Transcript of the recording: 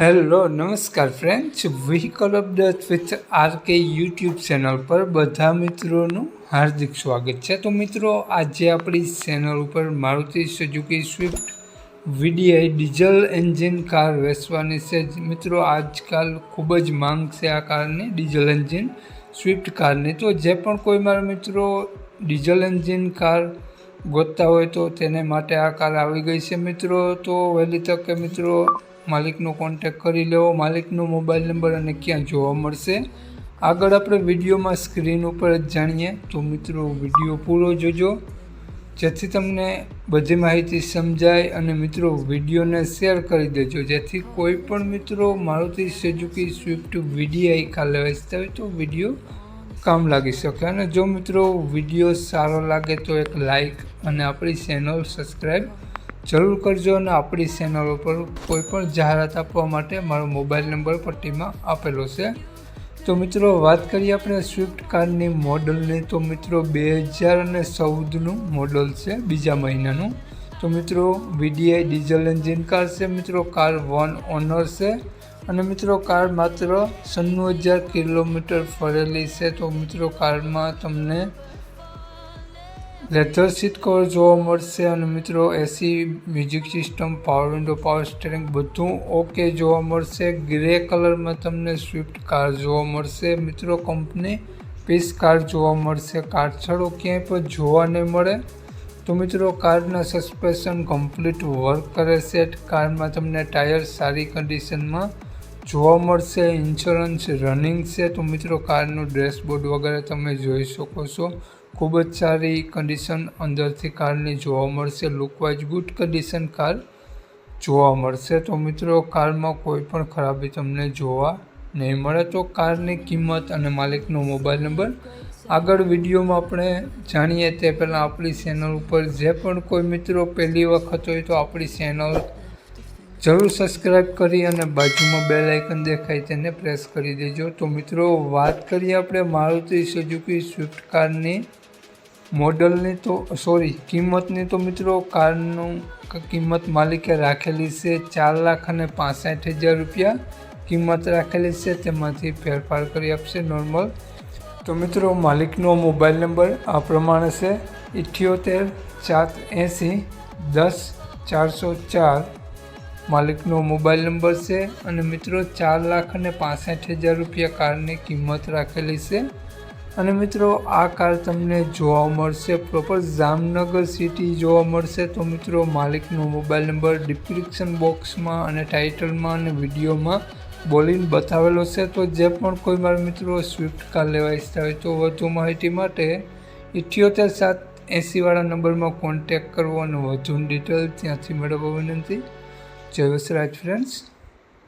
Hello, નમસ્કાર friends vehicle update with R K YouTube channel પર બધા મિત્રોનું હાર્દિક સ્વાગત છે. તો મિત્રો, આજે આપણી ચેનલ ઉપર Maruti Suzuki Swift VDI diesel engine car વેચવાની છે. મિત્રો, આજકાલ ખૂબ જ માંગ છે આ કારની ડીઝલ એન્જિન સ્વિફ્ટ કારની. તો જે પણ કોઈ મારા મિત્રો ડીઝલ એન્જિન કાર ગોતતા હોય તો તેને માટે આ કાર આવી ગઈ છે. મિત્રો, તો વહેલી તકે મિત્રો માલિકનો કોન્ટેક કરી લેવો, માલિકનો મોબાઈલ નંબર અને ક્યાં જોવા મળશે. આગળ આપણે વિડીયોમાં સ્ક્રીન ઉપર જ જાણીએ. તો મિત્રો, વીડિયો પૂરો જોજો. જેથી તમને બધી માહિતી સમજાય અને મિત્રો, વિડીયોને શેર કરી દેજો. જેથી કોઈ પણ મિત્રો મારુતિ સુઝુકી સ્વિફ્ટ વીડીઆઈ કાલે વેચતા હોય તો વીડિયો કામ લાગી શકે. અને જો મિત્રો, વીડિયો સારો લાગે તો એક લાઈક અને આપણી ચેનલ સબસ્ક્રાઈબ જરૂર કરજો અને આપણી ચેનલ ઉપર કોઈ પણ જાહેરાત આપવા માટે મારો મોબાઈલ નંબર પટ્ટીમાં આપેલો છે. તો મિત્રો, વાત કરીએ આપણે સ્વિફ્ટ કારની મોડલની. તો મિત્રો, બે હજાર અને ચૌદનું મોડલ છે, બીજા મહિનાનું. તો મિત્રો વીડીઆઈ ડીઝલ એન્જિન કાર છે, મિત્રો કાર વન ઓનર છે. અને મિત્રો કાર માત્ર સન્નું હજાર કિલોમીટર ફરેલી છે. તો મિત્રો, કારમાં તમને લેધર સીટ કવર જોવા મળશે અને મિત્રો AC music system power window power steering બધું ઓકે જોવા મળશે. ગ્રે કલરમાં તમને સ્વિફ્ટ કાર જોવા મળશે. મિત્રો કંપની પીસ કાર જોવા મળશે. કાર છડો ક્યાંય પણ જોવા નહીં મળે. તો મિત્રો કારના સસ્પેન્શન કમ્પ્લીટ વર્ક કરે છે. કારમાં તમને ટાયર સારી કન્ડિશનમાં જોવા મળશે. ઇન્સ્યોરન્સ રનિંગ છે. તો મિત્રો કારનું ડેશબોર્ડ વગેરે તમે જોઈ શકો છો. ખૂબ જ સારી કન્ડિશન અંદરથી કારની જોવા મળશે. લુકવાઇઝ ગુડ કન્ડિશન કાર જોવા મળશે. તો મિત્રો, કારમાં કોઈ પણ ખરાબી તમને જોવા નહીં મળે. તો કારની કિંમત અને માલિકનો મોબાઈલ નંબર આગળ વિડીયોમાં આપણે જાણીએ તે પહેલાં આપણી ચેનલ ઉપર જે પણ કોઈ મિત્રો પહેલી વખત હોય તો આપણી ચેનલ જરૂર સબસ્ક્રાઈબ કરી અને બાજુમાં બે લાઇકન દેખાય તેને પ્રેસ કરી દેજો. તો મિત્રો, વાત કરીએ આપણે મારુતિ સુઝુકી સ્વિફ્ટ કારની મોડલની તો સોરી કિંમતની તો મિત્રો કારનું કિંમત માલિકે રાખેલી છે ચાર લાખ અને પાસઠ હજાર રૂપિયા. કિંમત રાખેલી છે તેમાંથી ફેરફાર કરી આપશે નોર્મલ તો મિત્રો, માલિકનો મોબાઈલ નંબર આ પ્રમાણે છે, ઇઠ્યોતેર, સાત એંસી, દસ, ચારસો ચાર. માલિકનો મોબાઈલ નંબર છે અને મિત્રો, ચાર લાખ અને પાસઠ હજાર રૂપિયા કારની કિંમત રાખેલી છે. અને મિત્રો, આ કાર તમને જોવા મળશે. પ્રોપર જામનગર સિટી જોવા મળશે. તો મિત્રો, માલિકનો મોબાઈલ નંબર ડિસ્ક્રિપ્શન બોક્સમાં અને ટાઇટલમાં અને વિડીયોમાં બોલીને બતાવેલો છે. તો જે પણ કોઈ મારા મિત્રો સ્વિફ્ટ કાર લેવા ઈચ્છતા હોય તો વધુ માહિતી માટે ઇઠ્યોતેર સાત એંસીવાળા નંબરમાં કોન્ટેક કરવો અને વધુ ડિટેલ ત્યાંથી મેળવવા વિનંતી. જય વસરાજ ફ્રેન્ડ્સ